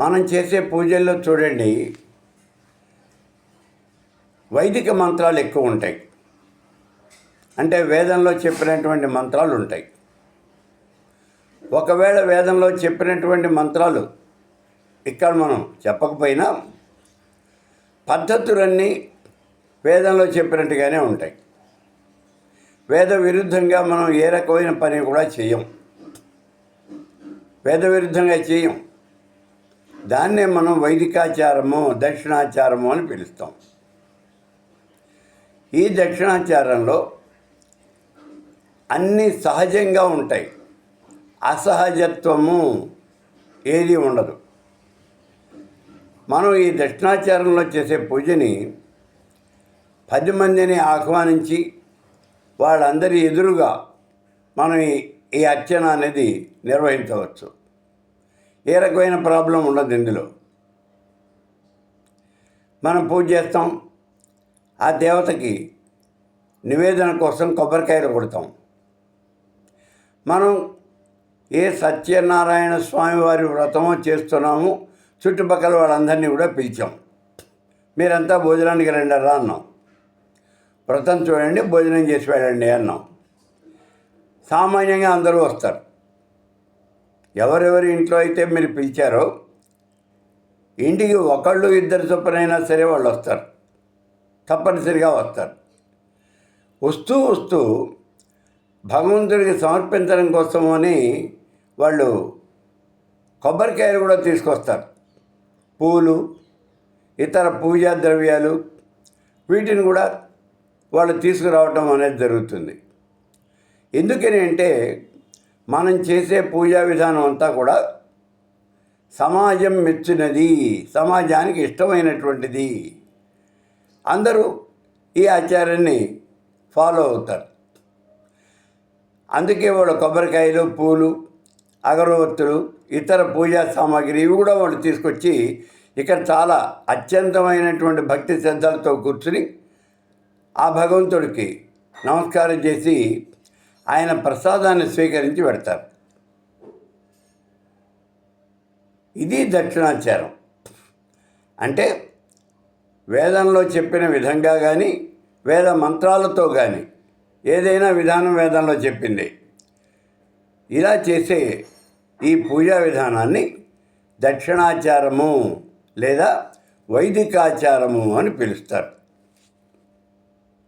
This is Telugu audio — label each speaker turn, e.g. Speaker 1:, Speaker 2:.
Speaker 1: మనం చేసే పూజల్లో చూడండి వైదిక మంత్రాలు ఎక్కువ ఉంటాయి. అంటే వేదంలో చెప్పినటువంటి మంత్రాలు ఉంటాయి. ఒకవేళ వేదంలో చెప్పినటువంటి మంత్రాలు ఇక్కడ మనం చెప్పకపోయినా పద్ధతులన్నీ వేదంలో చెప్పినట్టుగానే ఉంటాయి. వేద విరుద్ధంగా మనం ఏ రకమైన పని కూడా చేయం. వేద విరుద్ధంగా చేయం. దాన్నే మనం వైదికాచారము దక్షిణాచారము అని పిలుస్తాం. ఈ దక్షిణాచారంలో అన్నీ సహజంగా ఉంటాయి. అసహజత్వము ఏది ఉండదు. మనం ఈ దక్షిణాచారంలో చేసే పూజని పది మందిని ఆహ్వానించి వాళ్ళందరి ఎదురుగా మనం ఈ- ఈ అర్చన అనేది నిర్వహించవచ్చు. ఏ రకమైన ప్రాబ్లం ఉండదు ఇందులో. మనం పూజ చేస్తాం ఆ దేవతకి నివేదన కోసం కొబ్బరికాయలు కొడతాం. మనం ఏ సత్యనారాయణ స్వామివారి వ్రతమో చేస్తున్నాము చుట్టుపక్కల వాళ్ళందరినీ కూడా పిలిచాం. మీరంతా భోజనానికి రండరా అన్నాం. వ్రతం చూడండి భోజనం చేసి వెళ్ళండి అన్నాం. సామాన్యంగా అందరూ వస్తారు. ఎవరెవరి ఇంట్లో అయితే మీరు పిలిచారో ఇంటికి ఒకళ్ళు ఇద్దరు చొప్పునైనా సరే వాళ్ళు వస్తారు. తప్పనిసరిగా వస్తారు. వస్తూ వస్తూ భగవంతుడికి సమర్పించడం కోసమని వాళ్ళు కొబ్బరికాయలు కూడా తీసుకొస్తారు. పూలు ఇతర పూజా ద్రవ్యాలు వీటిని కూడా వాళ్ళు తీసుకురావటం అనేది జరుగుతుంది. ఎందుకని అంటే మనం చేసే పూజా విధానం అంతా కూడా సమాజం మెచ్చినది సమాజానికి ఇష్టమైనటువంటిది. అందరూ ఈ ఆచారాన్ని ఫాలో అవుతారు. అందుకే వాళ్ళు కొబ్బరికాయలు పూలు అగరవత్తులు ఇతర పూజా సామాగ్రి ఇవి కూడా వాళ్ళు తీసుకొచ్చి ఇక్కడ చాలా అత్యంతమైనటువంటి భక్తి శ్రద్ధలతో కూర్చుని ఆ భగవంతుడికి నమస్కారం చేసి ఆయన ప్రసాదాన్ని స్వీకరించి పెడతారు. ఇది దక్షిణాచారం. అంటే వేదంలో చెప్పిన విధంగా కానీ వేద మంత్రాలతో కానీ ఏదైనా విధానం వేదంలో చెప్పింది. ఇలా చేసే ఈ పూజా విధానాన్ని దక్షిణాచారము లేదా వైదికాచారము అని పిలుస్తారు.